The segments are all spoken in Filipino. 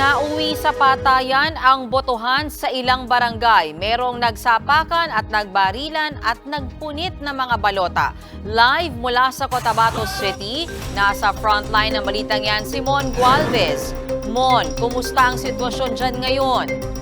Nauwi sa patayan ang botohan sa ilang barangay. Merong nagsapakan at nagbarilan at nagpunit ng mga balota. Live mula sa Cotabato City, nasa frontline ng balitang yan si Mon Gualvez. Mon, kumusta ang sitwasyon dyan ngayon?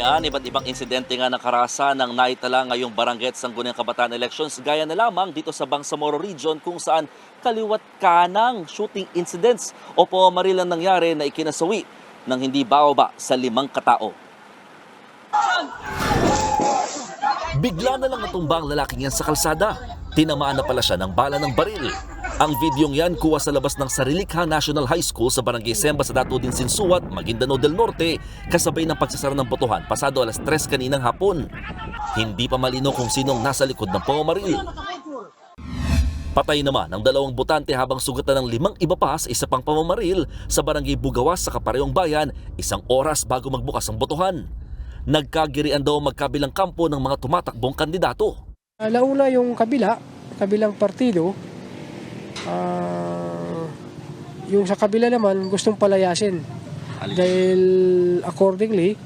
May an, iba't ibang insidente nga nakarasa ng naitala ngayong barangay at Sangguniang Kabataan Elections gaya na lamang dito sa Bangsamoro Region kung saan kaliwat kanang shooting incidents o pumaril ang nangyari na ikinasawi ng hindi bababa sa limang katao. Bigla na lang natumba ang lalaking yan sa kalsada. Tinamaan na pala siya ng bala ng baril. Ang videong yan kuha sa labas ng Sarilikha National High School sa Barangay Semba sa Dato din Sinsuat, Maguindanao del Norte, kasabay ng pagsasara ng botohan pasado alas 3 kaninang hapon. Hindi pa malino kung sinong nasa likod ng pamamaril. Patay naman ang dalawang botante habang sugatan ng limang iba pa sa isa pang pamamaril sa Barangay Bugawas sa Kaparehong Bayan isang oras bago magbukas ang botohan. Nagkagirian daw ang magkabilang kampo ng mga tumatakbong kandidato. Nauna yung kabila, kabilang partido. Ah, yung sa kabila naman gustong palayasin. Dahil accordingly,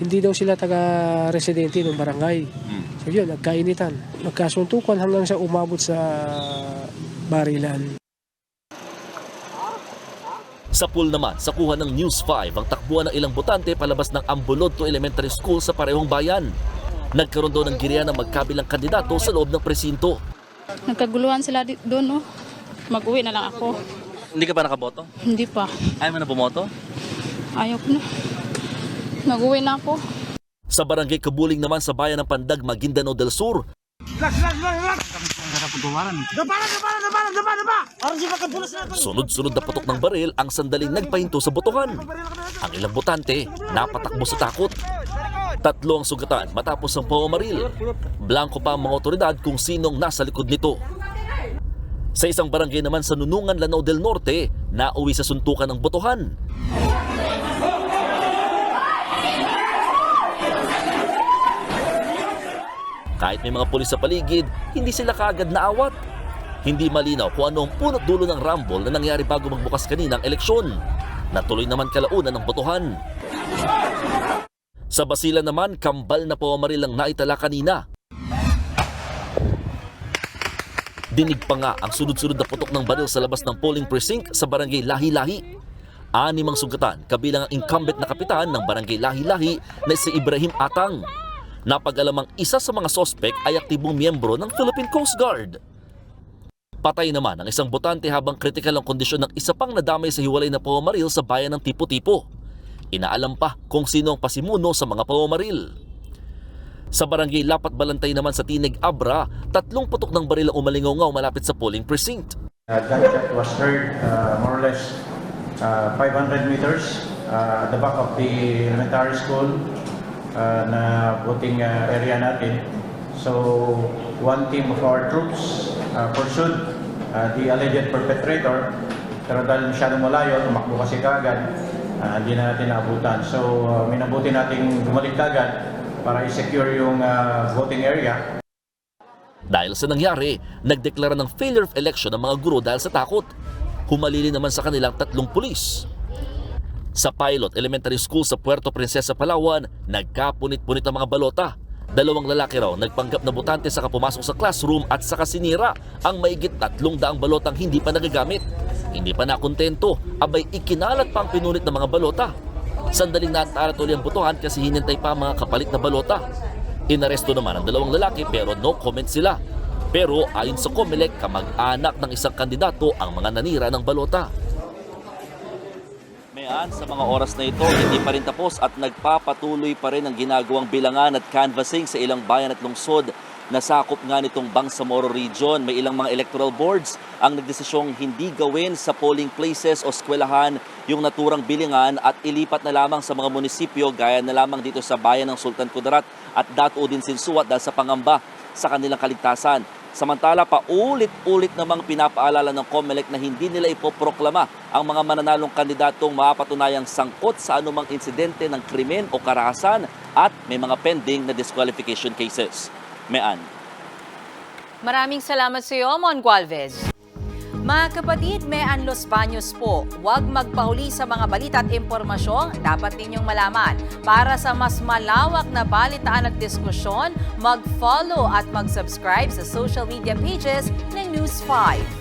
hindi daw sila taga-residente ng barangay. So yun, nagkainitan. Nagkasuntukan hanggang sa umabot sa barilan. Sa pool naman, sa kuha ng News 5 ang takbuhan ng ilang botante palabas ng Ambulodto Elementary School sa parehong bayan. Nagkaroon daw ng giriya ng magkabilang kandidato sa loob ng presinto. Nagkaguluhan sila doon, oh. Mag-uwi na lang ako. Hindi ka ba nakaboto? Hindi pa. Ayaw mo na bumoto? Ayaw ko na. Mag-uwi na ako. Sa barangay Kabuling naman sa bayan ng Pandag, Maguindanao del Sur, sunod-sunod na putok ng baril ang sandaling nagpahinto sa botohan. Ang ilang botante, napatakbo sa takot. Tatlo ang sugatan matapos ang pamamaril. Blanco pa ang mga otoridad kung sinong nasa likod nito. Sa isang barangay naman sa Nunungan, Lanao del Norte, nauwi sa suntukan ng botohan. Kahit may mga pulis sa paligid, hindi sila kaagad naawat. Hindi malinaw kung ano ang punot dulo ng rumble na nangyari bago magbukas kaninang eleksyon. Natuloy naman kalaunan ng botohan. Sa Basilan naman, kambal na pumamaril ang naitala kanina. Dinig pa nga ang sunod-sunod na putok ng baril sa labas ng polling precinct sa barangay Lahi-Lahi. Animang sugatan kabilang ang incumbent na kapitan ng barangay Lahi-Lahi na si Ibrahim Atang. Napag-alamang isa sa mga sospek ay aktibong miyembro ng Philippine Coast Guard. Patay naman ang isang botante habang kritikal ang kondisyon ng isa pang nadamay sa hiwalay na pamamaril sa bayan ng Tipo-Tipo. Inaalam pa kung sino ang pasimuno sa mga pamamaril. Sa barangay Lapat Balantay naman sa Tinig Abra, tatlong putok ng baril ang umalingaw malapit sa polling precinct. Uh, gunshot was heard uh, more or less uh, 500 meters uh, at the back of the elementary school uh, na voting uh, area natin. So, one team of our troops uh, pursued uh, the alleged perpetrator. Pero dahil masyadong malayo, tumakbo kasi kagad, uh, hindi na natin naabutan. So, uh, minabuti nating bumalik kagad para i-secure yung uh, voting area. Dahil sa nangyari, nagdeklara ng failure of election ang mga guro dahil sa takot. Humalili naman sa kanilang tatlong pulis. Sa Pilot Elementary School sa Puerto Princesa, Palawan, nagkapunit-punit ang mga balota. Dalawang lalaki raw nagpanggap na botante sa pumasok sa classroom at sa kasinira ang maigit tatlong daang balotang hindi pa nagagamit. Hindi pa nakontento, abay ikinalat pa ang pinunit ng mga balota. Sandaling naantara tuloy ang botohan kasi hinintay pa mga kapalit na balota. Inaresto naman ang dalawang lalaki pero no comment sila. Pero ayon sa Comelec, kamag-anak ng isang kandidato ang mga nanira ng balota. Mayan, sa mga oras na ito, hindi pa rin tapos at nagpapatuloy pa rin ang ginagawang bilangan at canvassing sa ilang bayan at lungsod na sakop nga nitong Bangsamoro Region. May ilang mga electoral boards ang nagdesisyong hindi gawin sa polling places o eskwelahan yung naturang bilingan at ilipat na lamang sa mga munisipyo gaya na lamang dito sa bayan ng Sultan Kudarat at Dato din Sinsuat dahil sa pangamba sa kanilang kaligtasan. Samantala, paulit-ulit namang pinapaalala ng COMELEC na hindi nila ipoproklama ang mga mananalong kandidatong mapatunayang sangkot sa anumang insidente ng krimen o karahasan at may mga pending na disqualification cases. Mean. Maraming salamat sa iyo, Mon Gualvez. Mga kapatid, may Los Baños po. Huwag magpahuli sa mga balita at impormasyong dapat ninyong malaman. Para sa mas malawak na balitaan at diskusyon, mag-follow at mag-subscribe sa social media pages ng News 5.